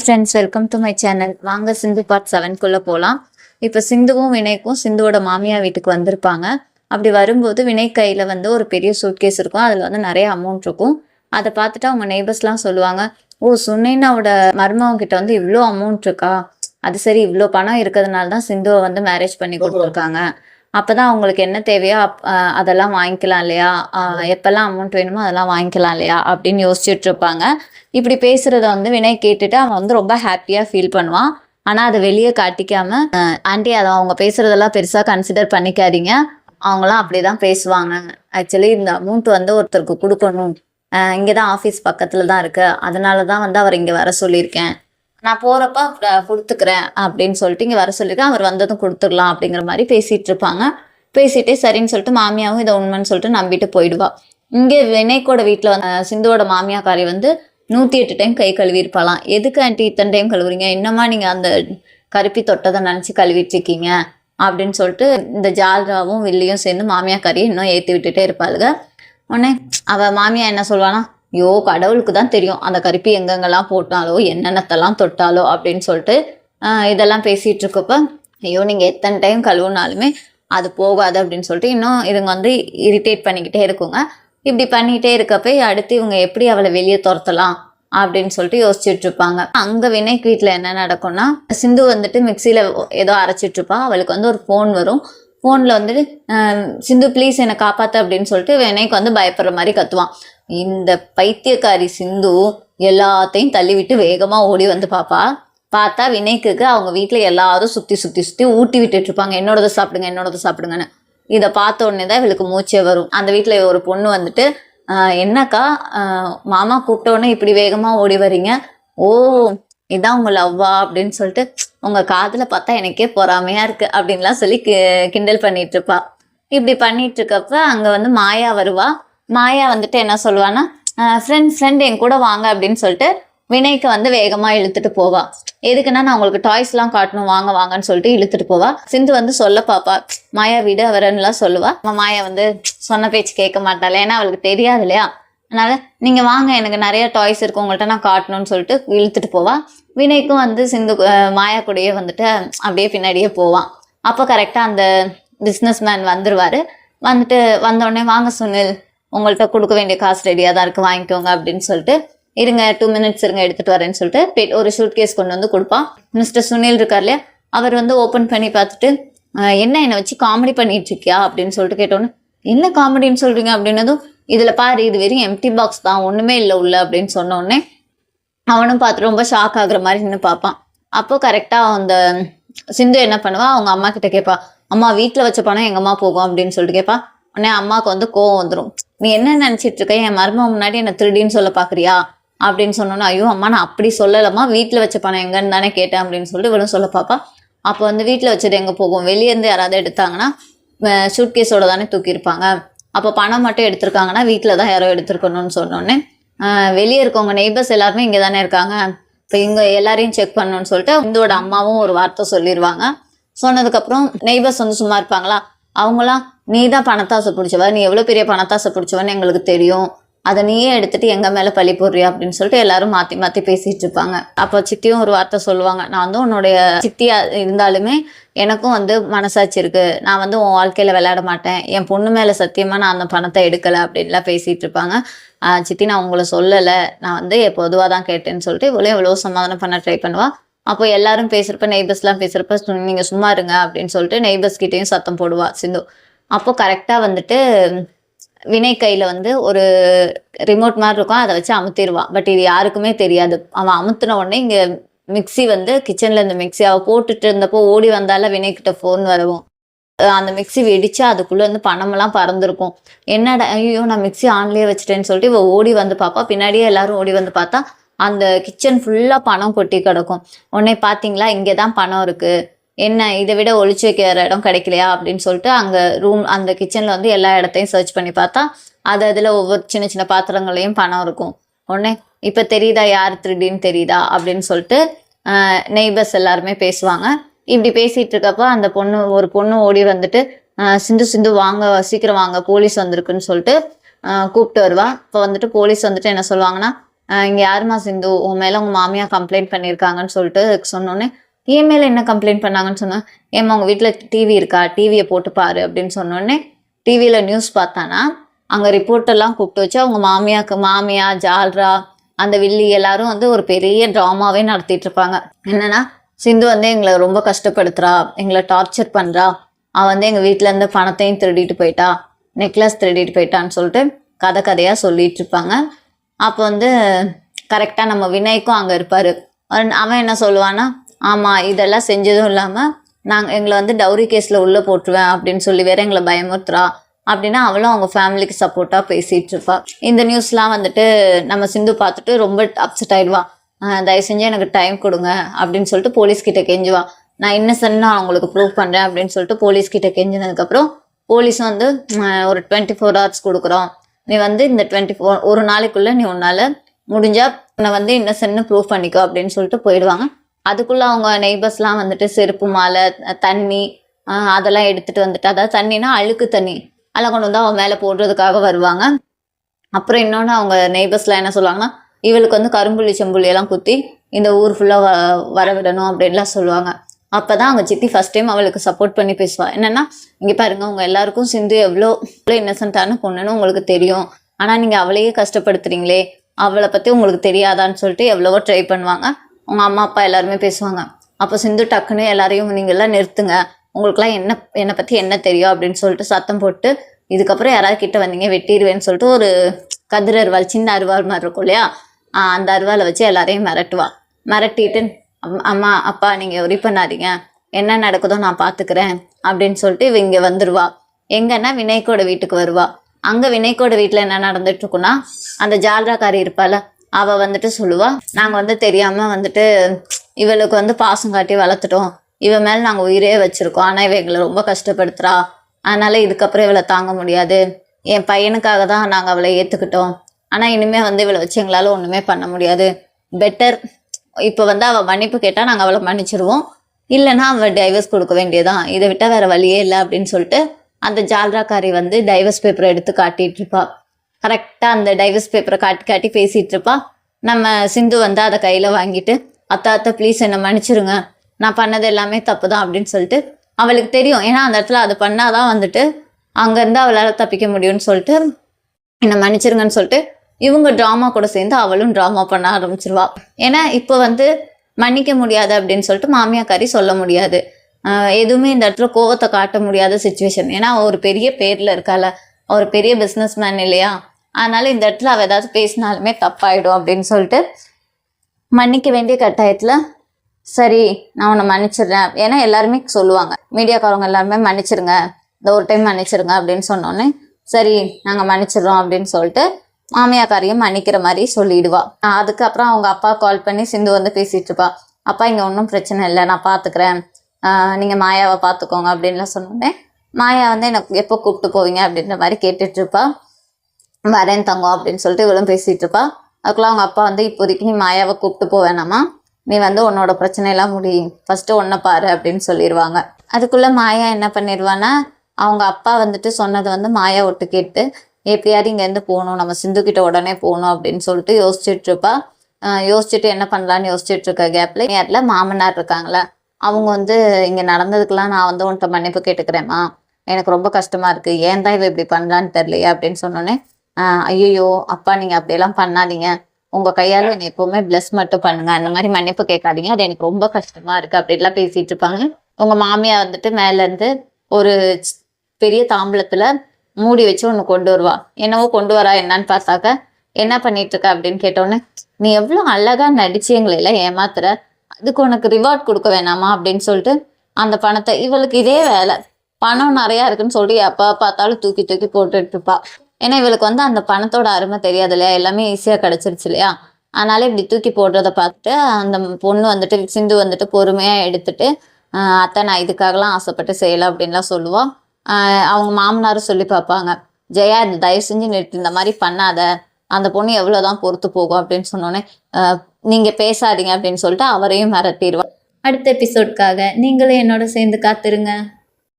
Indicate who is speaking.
Speaker 1: Friends welcome to my channel வாங்க Sindhu part செவன்குள்ளே போகலாம் இப்போ சிந்துவும் வினய்க்கும் சிந்துவோட மாமியார் வீட்டுக்கு வந்திருப்பாங்க. அப்படி வரும்போது வினய் கையில் வந்து ஒரு பெரிய சூட்கேஸ் இருக்கும். அதில் வந்து நிறைய அமௌண்ட் இருக்கும். அதை பார்த்துட்டு அவங்க நெய்பர்ஸ்லாம் சொல்லுவாங்க ஓ சுனைனாவோட மருமவங்க கிட்ட வந்து இவ்வளோ அமௌண்ட் இருக்கா? அது சரி இவ்வளோ பணம் இருக்கிறதுனால தான் சிந்துவை வந்து மேரேஜ் பண்ணி கொடுத்துருக்காங்க. அப்பதான் அவங்களுக்கு என்ன தேவையோ அப் அதெல்லாம் வாங்கிக்கலாம் இல்லையா? எப்போல்லாம் எப்பெல்லாம் அமௌண்ட் வேணுமோ அதெல்லாம் வாங்கிக்கலாம் இல்லையா? அப்படின்னு யோசிச்சுட்டு இருப்பாங்க. இப்படி பேசுறத வந்து வினய் கேட்டுட்டு அவன் வந்து ரொம்ப ஹாப்பியா ஃபீல் பண்ணுவான். ஆனா அதை வெளியே காட்டிக்காம ஆண்டி அதை அவங்க பேசுறதெல்லாம் பெருசா கன்சிடர் பண்ணிக்காதீங்க. அவங்களாம் அப்படிதான் பேசுவாங்க. ஆக்சுவலி இந்த அமௌண்ட் வந்து ஒருத்தருக்கு கொடுக்கணும். இங்கே இங்கதான் ஆஃபீஸ் பக்கத்துல தான் இருக்கு. அதனால தான் வந்து அவர் இங்க வர சொல்லியிருக்கேன். நான் போறப்ப கொடுத்துக்கிறேன் அப்படின்னு சொல்லிட்டு இங்க வர சொல்லியிருக்கேன். அவர் வந்ததும் கொடுத்துடலாம் அப்படிங்கிற மாதிரி பேசிட்டு இருப்பாங்க. பேசிட்டே சரின்னு சொல்லிட்டு மாமியாவும் இதை உண்மைன்னு சொல்லிட்டு நம்பிட்டு போயிடுவா. இங்கே வினய்க்கோட வீட்டில் வந்து சிந்துவோட மாமியாக்காரி வந்து நூற்றி எட்டு டைம் கை கழுவிருப்பாளாம் எதுக்கு ஆண்டி இத்தனை டைம் கழுவுறீங்க? என்னம்மா நீங்கள் அந்த கருப்பி தொட்டதை நினச்சி கழுவிட்டு இருக்கீங்க? அப்படின்னு சொல்லிட்டு இந்த ஜால்ராவும் வில்லியும் சேர்ந்து மாமியாக்காரியும் இன்னும் ஏற்றி விட்டுட்டே இருப்பாளுங்க உடனே அவள் மாமியா என்ன சொல்வானா? ஐயோ கடவுளுக்கு தான் தெரியும். அந்த கருப்பி எங்கெங்கெல்லாம் போட்டாலோ என்னென்னத்தெல்லாம் தொட்டாலோ அப்படின்னு சொல்லிட்டு இதெல்லாம் பேசிகிட்டு இருக்கப்ப ஐயோ நீங்கள் எத்தனை டைம் கழுவுனாலுமே அது போகாது அப்படின்னு சொல்லிட்டு இன்னும் இதுங்க வந்து இரிட்டேட் பண்ணிக்கிட்டே இருக்குங்க. இப்படி பண்ணிக்கிட்டே இருக்கப்ப அடுத்து இவங்க எப்படி அவளை வெளியே துரத்தலாம் அப்படின்னு சொல்லிட்டு யோசிச்சுட்டு இருப்பாங்க. அங்க வினைக்கு வீட்டில் என்ன நடக்கும்னா சிந்து வந்துட்டு மிக்சியில் ஏதோ அரைச்சிட்டு இருப்பா. அவளுக்கு வந்து ஒரு ஃபோன் வரும். ஃபோனில் வந்துட்டு சிந்து ப்ளீஸ் என்னை காப்பாற்று அப்படின்னு சொல்லிட்டு வினைக்கு வந்து பயப்படுற மாதிரி கத்துவான். இந்த பைத்தியக்காரி சிந்து எல்லாத்தையும் தள்ளிவிட்டு வேகமாக ஓடி வந்து பாப்பா. பார்த்தா வினய்க்குக்கு அவங்க வீட்டில் எல்லாரும் சுற்றி சுற்றி சுற்றி ஊட்டி விட்டுட்டு இருப்பாங்க. என்னோடது சாப்பிடுங்க என்னோடது சாப்பிடுங்கன்னு. இதை பார்த்த உடனே தான் இவளுக்கு மூச்சே வரும். அந்த வீட்டில் ஒரு பொண்ணு வந்துட்டு என்னக்கா? மாமா கூப்பிட்டோன்னே இப்படி வேகமாக ஓடி வரீங்க? ஓ இதான் உங்கள் லவ்வா அப்படின்னு சொல்லிட்டு உங்கள் காதில் பார்த்தா எனக்கே பொறாமையாக இருக்குது அப்படின்லாம் சொல்லி கி- கிண்டல் பண்ணிட்டு இருப்பா. இப்படி பண்ணிட்டு இருக்கப்ப வந்து மாயா வருவா. மாயா வந்துட்டு என்ன சொல்லுவான்னா ஃப்ரெண்ட் ஃப்ரெண்ட் என் கூட வாங்க அப்படின்னு சொல்லிட்டு வினய்க்கு வந்து வேகமா இழுத்துட்டு போவா. எதுக்குன்னா நான் உங்களுக்கு டாய்ஸ்லாம் காட்டணும் வாங்க வாங்கன்னு சொல்லிட்டு இழுத்துட்டு போவா. சிந்து வந்து சொல்ல பாப்பா மாயா வீடு அவரன்னுலாம் சொல்லுவா. மாயா வந்து சொன்ன பேச்சு கேட்க மாட்டாள்? ஏன்னா அவளுக்கு தெரியாது இல்லையா? அதனால நீங்க வாங்க எனக்கு நிறைய டாய்ஸ் இருக்கு உங்கள்கிட்ட நான் காட்டணும்னு சொல்லிட்டு இழுத்துட்டு போவா. வினய்க்கும் வந்து சிந்து மாயா கூடயே வந்துட்டு அப்படியே பின்னாடியே போவான் அப்போ கரெக்டாக அந்த பிஸ்னஸ் மேன் வந்துருவாரு. வந்துட்டு வந்த உடனே வாங்க சுனில் உங்கள்கிட்ட கொடுக்க வேண்டிய காசு ரெடியாக தான் இருக்கு. வாங்கிக்கோங்க அப்படின்னு சொல்லிட்டு இருங்க டூ மினிட்ஸ் இருங்க எடுத்துட்டு வரேன்னு சொல்லிட்டு ஒரு ஷூட் கேஸ் கொண்டு வந்து கொடுப்பான். மிஸ்டர் சுனில் இருக்கார் இல்லையா? அவர் வந்து ஓப்பன் பண்ணி பார்த்துட்டு என்ன என்னை வச்சு காமெடி பண்ணிட்டு இருக்கியா? அப்படின்னு சொல்லிட்டு கேட்டோன்னு என்ன காமெடின்னு சொல்றீங்க? அப்படின்னதும் இதுல பாரு இது வெறும் எம்டி பாக்ஸ் தான். ஒண்ணுமே இல்லை உள்ள. அப்படின்னு சொன்னோடனே அவனும் பார்த்து ரொம்ப ஷாக் ஆகுற மாதிரி நின்று பார்ப்பான். அப்போ கரெக்டாக அந்த சிந்து என்ன பண்ணுவா? அவங்க அம்மா கிட்ட கேட்பா அம்மா வீட்டில் வச்ச பணம் எங்கம்மா போகும்? அப்படின்னு சொல்லிட்டு கேட்பா. உடனே அம்மாவுக்கு வந்து கோவம் வந்துடும் நீ என்ன நினச்சிட்டு இருக்க? என் மருமக முன்னாடி என்ன திருடின்னு சொல்ல பார்க்குறியா அப்படின்னு சொன்னோன்னே ஐயோ அம்மா நான் அப்படி சொல்லலம்மா. வீட்டில் வச்ச பணம் எங்கன்னு தானே கேட்டேன் அப்படின்னு சொல்லிட்டு இவளும் சொல்ல பாப்பா. அப்போ வந்து வீட்டில் வச்சது எங்கே போகும்? வெளியேருந்து யாராவது எடுத்தாங்கன்னா சூட்கேஸோட தானே தூக்கியிருப்பாங்க. அப்போ பணம் மட்டும் எடுத்திருக்காங்கன்னா வீட்டில் தான் யாரோ எடுத்திருக்கணும்னு சொன்னோன்னே வெளியே இருக்கவங்க நெய்பர்ஸ் எல்லாருமே இங்கே தானே இருக்காங்க. இப்போ இங்கே எல்லாரையும் செக் பண்ணணும்னு சொல்லிட்டு இந்தோட அம்மாவும் ஒரு வார்த்தை சொல்லிடுவாங்க சொன்னதுக்கப்புறம் நெய்பர்ஸ் வந்து சும்மா இருப்பாங்களா? அவங்களாம் நீ தான் பணத்தாசை பிடிச்சவ நீ எவ்வளோ பெரிய பணத்தாசை பிடிச்சவன்னு எங்களுக்கு தெரியும். அதை நீயே எடுத்துட்டு எங்க மேல பழி போடுறியா? அப்படின்னு சொல்லிட்டு எல்லாரும் மாத்தி மாத்தி பேசிட்டு இருப்பாங்க. அப்போ சித்தியும் ஒரு வார்த்தை சொல்லுவாங்க. நான் வந்து உன்னுடைய சித்தியா இருந்தாலுமே எனக்கும் வந்து மனசாட்சி இருக்கு. நான் வந்து உன் வாழ்க்கையில விளையாட மாட்டேன். என் பொண்ணு மேல சத்தியமா நான் அந்த பணத்தை எடுக்கல. அப்படின்லாம் பேசிட்டு இருப்பாங்க. சித்தி நான் உங்களை சொல்லலை. நான் வந்து பொதுவாக தான் கேட்டேன்னு சொல்லிட்டு இவ்வளோ எவ்வளோ சமாதானம் பண்ண ட்ரை பண்ணுவா. அப்போ எல்லாரும் பேசுறப்ப நெய்பர்ஸ்லாம் பேசுறப்ப சு- நீங்க சும்மா இருங்க அப்படின்னு சொல்லிட்டு நெய்பர்ஸ் கிட்டேயும் சத்தம் போடுவா சிந்து. அப்போ கரெக்டாக வந்துட்டு வினய் கையில் வந்து ஒரு ரிமோட் மாதிரி இருக்கும் அதை வச்சு அமுத்திடுவான் பட் இது யாருக்குமே தெரியாது. அவன் அமுத்தின உடனே இங்கே மிக்ஸி வந்து கிச்சனில் இந்த மிக்ஸி அவள் போட்டுட்டு இருந்தப்போ ஓடி வந்தால வினய் கிட்ட ஃபோன் வரவும். அந்த மிக்ஸி வெடிச்சு அதுக்குள்ளே வந்து பணமெல்லாம் பறந்துருக்கும். என்னடா ஐயோ நான் மிக்சி ஆன்லேயே வச்சுட்டேன்னு சொல்லிட்டு இவள் ஓடி வந்து பார்ப்பா பின்னாடியே எல்லாரும் ஓடி வந்து பார்த்தா அந்த கிச்சன் ஃபுல்லாக பணம் கொட்டி கிடக்கும். உடனே பார்த்தீங்களா இங்கே தான் பணம் இருக்குது என்ன இதை விட ஒழிச்சு வைக்கிற இடம் கிடைக்கலையா? அப்படின்னு சொல்லிட்டு அங்கே ரூம் அந்த கிச்சனில் வந்து எல்லா இடத்தையும் சர்ச் பண்ணி பார்த்தா அது அதில் ஒவ்வொரு சின்ன சின்ன பாத்திரங்களையும் பணம் இருக்கும். உடனே இப்போ தெரியுதா? யார் திருடின்னு தெரியுதா? அப்படின்னு சொல்லிட்டு நெய்பர்ஸ் எல்லாருமே பேசுவாங்க. இப்படி பேசிகிட்டு இருக்கப்போ அந்த பொண்ணு ஒரு பொண்ணு ஓடி வந்துட்டு சிந்து சிந்து வாங்க சீக்கிரம் வாங்க போலீஸ் வந்திருக்குன்னு சொல்லிட்டு கூப்பிட்டு வருவா. இப்போ வந்துட்டு போலீஸ் வந்துட்டு என்ன சொல்லுவாங்கன்னா இங்க யாரும்மா சிந்து? உன் மேல உங்க மாமியா கம்ப்ளைண்ட் பண்ணியிருக்காங்கன்னு சொல்லிட்டு சொன்னோன்னே என் மேல என்ன கம்ப்ளைண்ட் பண்ணாங்கன்னு சொன்னேன் ஏம்மா உங்க வீட்டுல டிவி இருக்கா? டிவியை போட்டு பாரு அப்படின்னு சொன்னோடனே டிவியில நியூஸ் பார்த்தானா அங்க ரிப்போர்ட் எல்லாம் கூப்பிட்டு வச்சு அவங்க மாமியாக்கு மாமியா ஜால்ரா அந்த வில்லி எல்லாரும் வந்து ஒரு பெரிய ட்ராமாவே நடத்திட்டு இருப்பாங்க என்னன்னா சிந்து வந்து எங்களை ரொம்ப கஷ்டப்படுத்துறா எங்களை டார்ச்சர் பண்றா. அவன் வந்து எங்க வீட்ல இருந்து பணத்தையும் திருடிட்டு போயிட்டா நெக்லஸ் திருடிட்டு போயிட்டான்னு சொல்லிட்டு கதை கதையா சொல்லிட்டு இருப்பாங்க. அப்போ வந்து கரெக்டாக நம்ம வினய்க்கும் அங்கே இருப்பார். அவன் என்ன சொல்லுவான்னா ஆமாம் இதெல்லாம் செஞ்சதும் இல்லாமல் நாங்கள் எங்களை வந்து டவுரி கேஸில் உள்ளே போட்டுருவேன் அப்படின்னு சொல்லி வேற எங்களை பயமுறுத்துறா அப்படின்னா அவளும் அவங்க ஃபேமிலிக்கு சப்போர்ட்டாக பேசிகிட்டு இருப்பா. இந்த நியூஸ்லாம் வந்துட்டு நம்ம சிந்து பார்த்துட்டு ரொம்ப அப்செட் ஆயிடுவா. தயவு செஞ்சு எனக்கு டைம் கொடுங்க அப்படின்னு சொல்லிட்டு போலீஸ் கிட்ட கெஞ்சுவா. நான் இன்னசென்ட் நான் அவங்களுக்கு ப்ரூவ் பண்ணுறேன் அப்படின்னு சொல்லிட்டு போலீஸ்கிட்ட கெஞ்சினதுக்கப்புறம் போலீஸ் வந்து ஒரு டுவெண்ட்டி ஃபோர் ஹவர்ஸ் கொடுக்குறோம். நீ வந்து இந்த டுவெண்ட்டி ஃபோர் ஒரு நாளைக்குள்ள நீ உன்னால முடிஞ்சா உன்னை வந்து இன்னசென்ட்னு ப்ரூவ் பண்ணிக்கோ அப்படின்னு சொல்லிட்டு போயிடுவாங்க. அதுக்குள்ள அவங்க நெய்பர்ஸ்லாம் வந்துட்டு செருப்பு மாலை தண்ணி அதெல்லாம் எடுத்துட்டு வந்துட்டு அதாவது தண்ணினா அழுக்கு தண்ணி அதெல்லாம் கொண்டு வந்து அவன் மேலே போடுறதுக்காக வருவாங்க. அப்புறம் இன்னொன்று அவங்க நெய்பர்ஸ்லாம் என்ன சொல்லுவாங்கன்னா இவளுக்கு வந்து கரும்புள்ளி செம்புள்ளி எல்லாம் குத்தி இந்த ஊர் ஃபுல்லாக வ வர விடணும் அப்படின்லாம் சொல்லுவாங்க. அப்பதான் அவங்க சித்தி ஃபர்ஸ்ட் டைம் அவளுக்கு சப்போர்ட் பண்ணி பேசுவா. என்னன்னா இங்க பாருங்க உங்க எல்லாருக்கும் சிந்து எவ்வளோ எவ்வளோ இன்னசென்ட்டான பொண்ணுன்னு உங்களுக்கு தெரியும். ஆனா நீங்க அவளையே கஷ்டப்படுத்துறீங்களே அவளை பத்தி உங்களுக்கு தெரியாதான்னு சொல்லிட்டு எவ்வளவோ ட்ரை பண்ணுவாங்க. உங்க அம்மா அப்பா எல்லாருமே பேசுவாங்க. அப்போ சிந்து டக்குன்னு எல்லாரையும் நீங்க எல்லாம் நிறுத்துங்க. உங்களுக்குலாம் என்ன என்னை பத்தி என்ன தெரியும் அப்படின்னு சொல்லிட்டு சத்தம் போட்டு இதுக்கப்புறம் யாராவது கிட்ட வந்தீங்க வெட்டிடுவேன்னு சொல்லிட்டு ஒரு கதிர் அருவாள் சின்ன அருவாள் மாதிரி இருக்கும் இல்லையா? அந்த அருவாளை வச்சு எல்லாரையும் மிரட்டுவா. மிரட்டிட்டு அம்மா அப்பா நீங்கள் ஒரி பண்ணாதீங்க. என்ன நடக்குதோ நான் பார்த்துக்கிறேன் அப்படின்னு சொல்லிட்டு இவ இங்கே வந்துடுவா எங்கன்னா வினய்க்கோட வீட்டுக்கு வருவா. அங்கே வினய்க்கோட வீட்டில் என்ன நடந்துட்டுருக்குன்னா அந்த ஜால்ராக்காரி இருப்பாள் அவள் வந்துட்டு சொல்லுவா நாங்கள் வந்து தெரியாமல் வந்துட்டு இவளுக்கு வந்து பாசம் காட்டி வளர்த்துட்டோம். இவ மேலே நாங்கள் உயிரே வச்சுருக்கோம். ஆனால் இவ எங்களை ரொம்ப கஷ்டப்படுத்துகிறா அதனால் இதுக்கப்புறம் இவளை தாங்க முடியாது. என் பையனுக்காக தான் நாங்கள் அவளை ஏற்றுக்கிட்டோம் ஆனால் இனிமேல் வந்து இவளை வச்சு எங்களால் ஒன்றுமே பண்ண முடியாது. பெட்டர் இப்போ வந்து அவள் மன்னிப்பு கேட்டால் நாங்கள் அவளை மன்னிச்சிடுவோம் இல்லைன்னா அவள் டைவர்ஸ் கொடுக்க வேண்டியதான் இதை விட்டால் வேற வழியே இல்லை அப்படின்னு சொல்லிட்டு அந்த ஜால்ராக்காரி வந்து டைவர்ஸ் பேப்பரை எடுத்து காட்டிட்டு இருப்பா. கரெக்டாக அந்த டைவர்ஸ் பேப்பரை காட்டி காட்டி பேசிகிட்டு இருப்பா. நம்ம சிந்து வந்து அதை கையில் வாங்கிட்டு அத்தா அத்தை ப்ளீஸ் என்னை மன்னிச்சிருங்க. நான் பண்ணது எல்லாமே தப்பு தான் அப்படின்னு சொல்லிட்டு அவளுக்கு தெரியும். ஏன்னா அந்த இடத்துல அதை பண்ணாதான் வந்துட்டு அங்கேருந்து அவளால் தப்பிக்க முடியும்னு சொல்லிட்டு என்னை மன்னிச்சிருங்கன்னு சொல்லிட்டு இவங்க ட்ராமா கூட சேர்ந்து அவளும் ட்ராமா பண்ண ஆரம்பிச்சிருவா. ஏன்னா இப்போ வந்து மன்னிக்க முடியாது அப்படின்னு சொல்லிட்டு மாமியாக்காரி சொல்ல முடியாது. எதுவுமே இந்த இடத்துல கோவத்தை காட்ட முடியாத சுச்சுவேஷன் ஏன்னா ஒரு பெரிய பேரில் இருக்கால ஒரு பெரிய பிஸ்னஸ் மேன் இல்லையா? அதனால இந்த இடத்துல அவள் ஏதாவது பேசினாலுமே தப்பாயிடும் அப்படின்னு சொல்லிட்டு மன்னிக்க வேண்டிய கட்டாயத்தில் சரி நான் உன்னை மன்னிச்சிடுறேன். ஏன்னா எல்லாருமே சொல்லுவாங்க. மீடியாக்காரவங்க எல்லாருமே மன்னிச்சிருங்க. இந்த ஒரு டைம் மன்னிச்சிருங்க அப்படின்னு சொன்னோன்னே சரி நாங்கள் மன்னிச்சிடுறோம் அப்படின்னு சொல்லிட்டு மாமியாக்காரையும் மன்னிக்கிற மாதிரி சொல்லிடுவா. அதுக்கப்புறம் அவங்க அப்பா கால் பண்ணி சிந்து வந்து பேசிட்டு இருப்பா. அப்பா இங்கே ஒன்றும் பிரச்சனை இல்லை. நான் பார்த்துக்கிறேன் நீங்கள் மாயாவை பார்த்துக்கோங்க அப்படின்லாம் சொன்னோன்னே மாயா வந்து எனக்கு எப்போ கூப்பிட்டு போவீங்க? அப்படின்ற மாதிரி கேட்டுட்டு இருப்பா. வரேன் தங்கம் அப்படின்னு சொல்லிட்டு இவளும் பேசிட்டு இருப்பா. அதுக்குள்ள அவங்க அப்பா வந்து இப்போதைக்கு நீ மாயாவை கூப்பிட்டு போவேணாமா நீ வந்து உன்னோட பிரச்சனையெல்லாம் முடி. ஃபர்ஸ்ட் ஒன்றை பாரு அப்படின்னு சொல்லிடுவாங்க அதுக்குள்ள மாயா என்ன பண்ணிடுவான்னா அவங்க அப்பா வந்துட்டு சொன்னது வந்து மாயா ஒட்டு கேட்டு எப்படியாவது இங்கேருந்து போகணும் நம்ம சிந்து கிட்ட உடனே போகணும் அப்படின்னு சொல்லிட்டு யோசிச்சுட்டு இருப்பா யோசிச்சுட்டு என்ன பண்ணலான்னு யோசிச்சுட்டு இருக்க கேப்ல நேரில் மாமனார் இருக்காங்களா? அவங்க வந்து இங்கே நடந்ததுக்கெல்லாம் நான் வந்து உன்கிட்ட மன்னிப்பு கேட்டுக்கிறேம்மா. எனக்கு ரொம்ப கஷ்டமா இருக்கு. ஏன் தான் இவ இப்படி பண்றான்னு தெரியலையே? அப்படின்னு சொன்னோன்னே ஐயோ அப்பா நீங்க அப்படியெல்லாம் பண்ணாதீங்க. உங்க கையால என்னை எப்பவுமே பிளஸ் மட்டும் பண்ணுங்க. அந்த மாதிரி மன்னிப்பு கேட்காதீங்க. அது எனக்கு ரொம்ப கஷ்டமா இருக்கு. அப்படின்லாம் பேசிட்டு இருப்பாங்க உங்க மாமியா வந்துட்டு மேல இருந்து ஒரு பெரிய தாம்பளத்துல மூடி வச்சு ஒன்று கொண்டு வருவா. என்னவோ கொண்டு வரா என்னன்னு பார்த்தாக்க என்ன பண்ணிட்டு இருக்க அப்படின்னு கேட்டோன்னே நீ எவ்வளோ அழகா நடிச்சு எங்களை எல்லாம் ஏமாத்துற? அதுக்கு உனக்கு ரிவார்ட் கொடுக்க வேணாமா? அப்படின்னு சொல்லிட்டு அந்த பணத்தை இவளுக்கு இதே வேலை. பணம் நிறையா இருக்குன்னு சொல்லிட்டு எப்போ பார்த்தாலும் தூக்கி தூக்கி போட்டுட்டு இருப்பா. ஏன்னா இவளுக்கு வந்து அந்த பணத்தோட அருமை தெரியாது இல்லையா? எல்லாமே ஈஸியாக கிடச்சிருச்சு இல்லையா? அதனால இப்படி தூக்கி போடுறத பார்த்துட்டு அந்த பொண்ணு வந்துட்டு சிந்து வந்துட்டு பொறுமையாக எடுத்துட்டு அத்தை நான் இதுக்காகலாம் ஆசைப்பட்டு செய்யலை அப்படின்லாம் சொல்லுவாள் அவங்க மாமனாரும் சொல்லி பார்ப்பாங்க. ஜெயா தயவு செஞ்சு நிறுத்தி இந்த மாதிரி பண்ணாத. அந்த பொண்ணு எவ்வளோதான் பொறுத்து போகும் அப்படின்னு சொன்னோன்னே ஆஹ் நீங்க பேசாதீங்க அப்படின்னு சொல்லிட்டு அவரையும் மிரட்டிடுவா. அடுத்த எபிசோட்காக நீங்களும் என்னோட சேர்ந்து காத்துருங்க.